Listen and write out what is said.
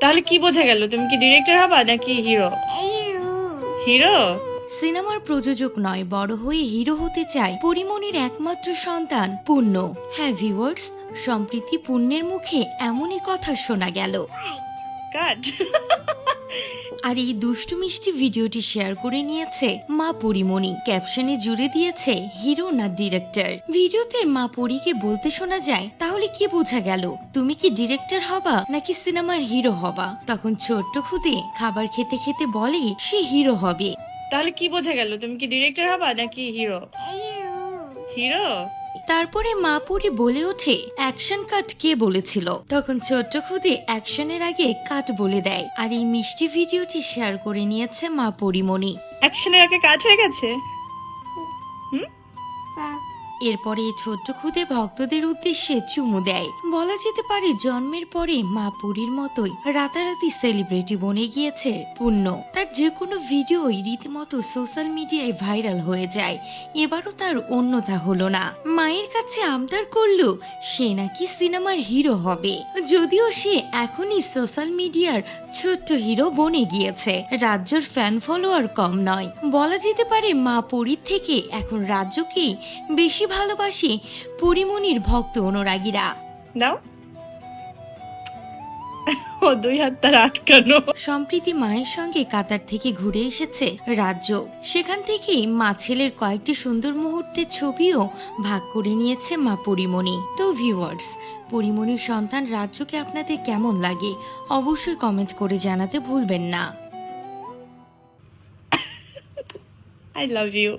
তাহলে কি বোঝা গেল? তুমি কি ডিরেক্টর হবা নাকি হিরো হিরো সিনেমার প্রযোজক নয়, বড় হয়ে হিরো হতে চায় পরিমণির একমাত্র সন্তান পূর্ণ হ্যাঁ ভিওয়ার্স সম্প্রীতি পূর্ণের মুখে এমনই কথা শোনা গেল। কাট। আর এই দুষ্টু মিষ্টি ভিডিওটি শেয়ার করে নিয়েছে মা পরিমণি। ক্যাপশনে জুড়ে দিয়েছে হিরো না ডিরেক্টর? ভিডিওতে মা পরীকে বলতে শোনা যায় তাহলে কি বোঝা গেল? তুমি কি ডিরেক্টর হবা নাকি সিনেমার হিরো হবা? তখন ছোট্ট খুদে খাবার খেতে খেতে বলে সে হিরো হবে। তাহলে কি বোঝা গেল? তুমি কি ডিরেক্টর হবা নাকি হিরো? হিরো? তারপরে মা পুরি বলে ওঠে অ্যাকশন কাট কে বলেছিল? তখন ছোট্ট খুদে অ্যাকশনের আগে কাট বলে দেয় আর এই মিষ্টি ভিডিওটি শেয়ার করে নিয়েছে মা পরিমণি। অ্যাকশনের আগে কাট হয়ে গেছে? এরপরে এই ছোট্ট খুদে ভক্তদের উদ্দেশ্যে চুমু দেয়। বলা যেতে পারে জন্মের পরে মা পুরীর মতোই রাতারাতি সেলিব্রিটি বনে গিয়েছে পূর্ণ। তার যে কোনো ভিডিওই রীতিমতো সোশ্যাল মিডিয়ায় ভাইরাল হয়ে যায়। এবারও তার অন্যথা হলো না। মায়ের কাছে আমদার করল সে নাকি সিনেমার হিরো হবে। যদিও সে এখনই সোশ্যাল মিডিয়ার ছোট্ট হিরো বনে গিয়েছে। রাজ্যর ফ্যান ফলোয়ার কম নয়। বলা যেতে পারে মা পরীর থেকে এখন রাজ্যকেই বেশি ভালোবাসে পরিমণির ভক্ত অনুরাগীরা। দাও। ও দুই হাত তার আটকানো। সম্প্রীতি মায়ের সঙ্গে কাতার থেকে ঘুরে এসেছে রাজ্য। সেখান থেকেই মা ছেলের কয়েকটি সুন্দর মুহূর্তের ছবিও ভাগ করে নিয়েছে মা পরিমণি। তো ভিউয়ার্স পরিমণির সন্তান রাজ্যকে আপনাদের কেমন লাগে অবশ্যই কমেন্ট করে জানাতে ভুলবেন না। I love you